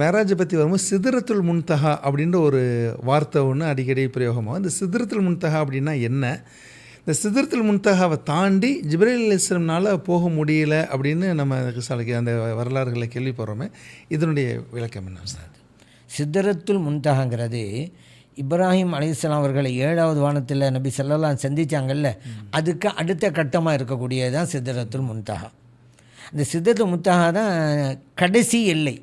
மேராஜை பற்றி வரும்போது சிதறத்துல் முன்தஹா அப்படின்ற ஒரு வார்த்தை ஒன்று அடிக்கடி பிரயோகமாகும். இந்த சிதறத்துல் முன்தஹா அப்படின்னா என்ன? இந்த சிதறத்துல் முன்தஹாவை தாண்டி ஜிப்ரேல் அலிஸ்லம்னால போக முடியல அப்படின்னு நம்ம அந்த வரலாறுகளை கேள்விப்படுறோமே. இதனுடைய விளக்கம் என்ன சார் சித்தரத்துல் முன்தகாங்கிறது இப்ராஹிம் அலைஹிஸ்ஸலாம் அவர்களை ஏழாவது வானத்தில் நபி ஸல்லல்லாஹு சந்திச்சாங்கல்ல அதுக்கு அடுத்த கட்டமாக இருக்கக்கூடியது தான் சித்தரத்துல் முன்தகா அந்த சித்தரத்துல் முன்தகா தான் கடைசி எல்லை.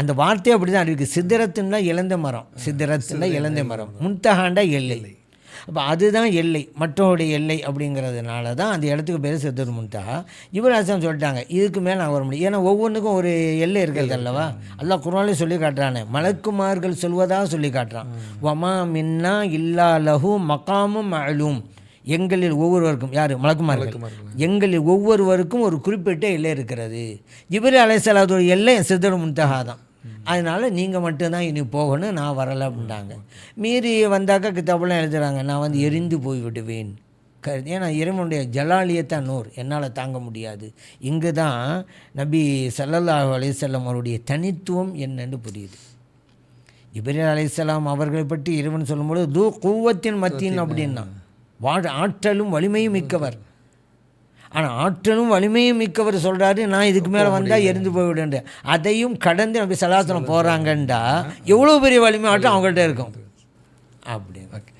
அந்த வார்த்தையே அப்படி தான் இருக்குது சித்திரத்துன்னா இழந்த மரம். சித்திரத்துன்னா இழந்த மரம். முன்தகாண்டா எல்லை. அப்போ அதுதான் எல்லை. மற்றவருடைய எல்லை அப்படிங்கிறதுனால தான் அந்த இடத்துக்கு பேர் சித்தர் முன்தகா யுவராஜன் சொல்லிட்டாங்க. இதுக்கு மேலே நான் வர முடியும். ஏன்னா ஒவ்வொன்றுக்கும் ஒரு எல்லை இருக்கிறது அல்லவா? அல்லாஹ் குரானே சொல்லி காட்டுறானே. மலக்குமார்கள் சொல்வதாக சொல்லி காட்டுறான். வமா மின்னா இல்லா லஹு மகாமும் அழும் எங்களில் ஒவ்வொருவருக்கும் யார்? மலக்குமார்கள். எங்களில் ஒவ்வொருவருக்கும் ஒரு குறிப்பிட்ட எல்லை இருக்கிறது. ஜிபிரி அலைசலாதோட எல்லை சித்தர் முன்தகா தான். அதனால் நீங்கள் மட்டும்தான் இனி போகணும் நான் வரலை அப்படின்ட்டாங்க. மீறி வந்தாக்கா கித்தாபெல்லாம் எழுதுறாங்க நான் வந்து எரிந்து போய் விடுவேன் க ஏன்னா இறைவனுடைய ஜலாலியத்தான் நூர் என்னால் தாங்க முடியாது. இங்கு தான் நபி ஸல்லல்லாஹு அலைஹி வஸல்லம் அவருடைய தனித்துவம் என்னன்னு புரியுது. இப்ராஹிம் அலைஹிஸ்ஸலாம் அவர்களை பற்றி இறைவன் சொல்லும்போது தூ கூவத்தின் மத்தியின் அப்படின்னா. வாழ் ஆற்றலும் வலிமையும் மிக்கவர். ஆனால் ஆற்றலும் வலிமையும் மிக்கவர் சொல்கிறாரு நான் இதுக்கு மேலே வந்தால் எரிந்து போய்விடுன்ற அதையும் கடந்து நம்பி சலாசனம் போகிறாங்கண்டா எவ்வளோ பெரிய வலிமை ஆட்டம் அவங்கள்ட்ட இருக்கும். அப்படின்னு